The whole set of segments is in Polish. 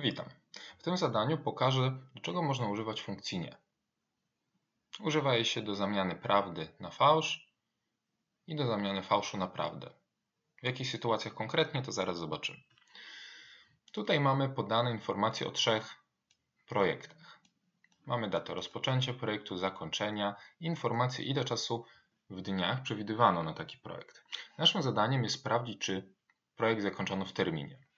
Witam. W tym zadaniu pokażę, do czego można używać funkcji nie. Używa jej się do zamiany prawdy na fałsz i do zamiany fałszu na prawdę. W jakich sytuacjach konkretnie, to zaraz zobaczymy. Tutaj mamy podane informacje o trzech projektach. Mamy datę rozpoczęcia projektu, zakończenia informacje, ile czasu w dniach przewidywano na taki projekt. Naszym zadaniem jest sprawdzić, czy projekt zakończono w terminie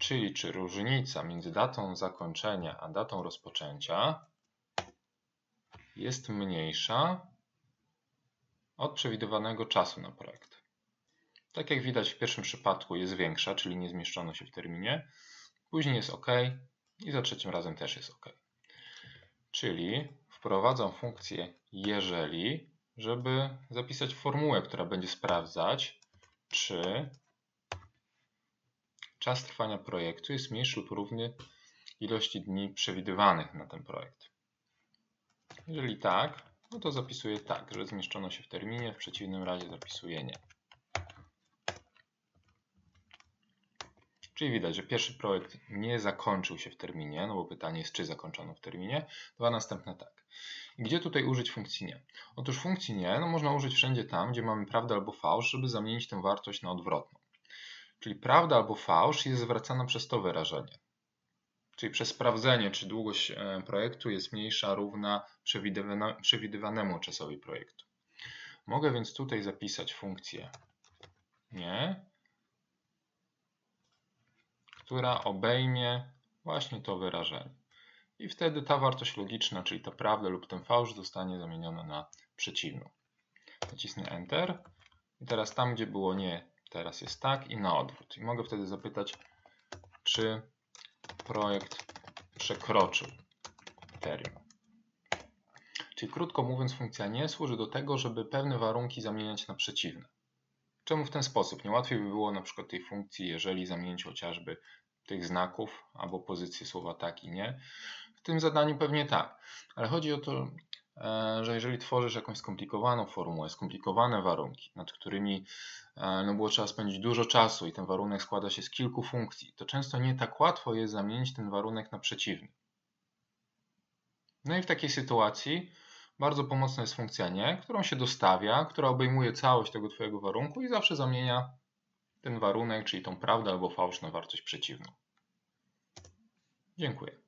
czyli czy różnica między datą zakończenia a datą rozpoczęcia jest mniejsza od przewidywanego czasu na projekt. Tak jak widać w pierwszym przypadku jest większa, czyli nie zmieszczono się w terminie, później jest OK i za trzecim razem też jest OK. Czyli wprowadzam funkcję jeżeli, żeby zapisać formułę, która będzie sprawdzać, czy czas trwania projektu jest mniejszy lub równy ilości dni przewidywanych na ten projekt. Jeżeli tak, no to zapisuję tak, że zmieszczono się w terminie, w przeciwnym razie zapisuję nie. Czyli widać, że pierwszy projekt nie zakończył się w terminie, no bo pytanie jest, czy zakończono w terminie. Dwa następne tak. Gdzie tutaj użyć funkcji nie? Otóż funkcji nie no można użyć wszędzie tam, gdzie mamy prawdę albo fałsz, żeby zamienić tę wartość na odwrotną. Czyli prawda albo fałsz jest zwracana przez to wyrażenie. Czyli przez sprawdzenie, czy długość e, projektu jest mniejsza, równa przewidywanemu czasowi projektu. Mogę więc tutaj zapisać funkcję nie, która obejmie właśnie to wyrażenie. I wtedy ta wartość logiczna, czyli ta prawda lub ten fałsz zostanie zamieniona na przeciwną. Nacisnę Enter. I teraz tam, gdzie było nie, Teraz jest tak i na odwrót. I mogę wtedy zapytać, czy projekt przekroczył termin. Czyli krótko mówiąc, funkcja nie służy do tego, żeby pewne warunki zamieniać na przeciwne. Czemu w ten sposób? Nie łatwiej by było na przykład tej funkcji, jeżeli zamienić chociażby tych znaków albo pozycję słowa tak i nie. W tym zadaniu pewnie tak, ale chodzi o to, że jeżeli tworzysz jakąś skomplikowaną formułę, skomplikowane warunki, nad którymi e, no było trzeba spędzić dużo czasu i ten warunek składa się z kilku funkcji, to często nie tak łatwo jest zamienić ten warunek na przeciwny. No i w takiej sytuacji bardzo pomocna jest funkcja nie, którą się dostawia, która obejmuje całość tego Twojego warunku i zawsze zamienia ten warunek, czyli tą prawdę albo fałsz na wartość przeciwną. Dziękuję.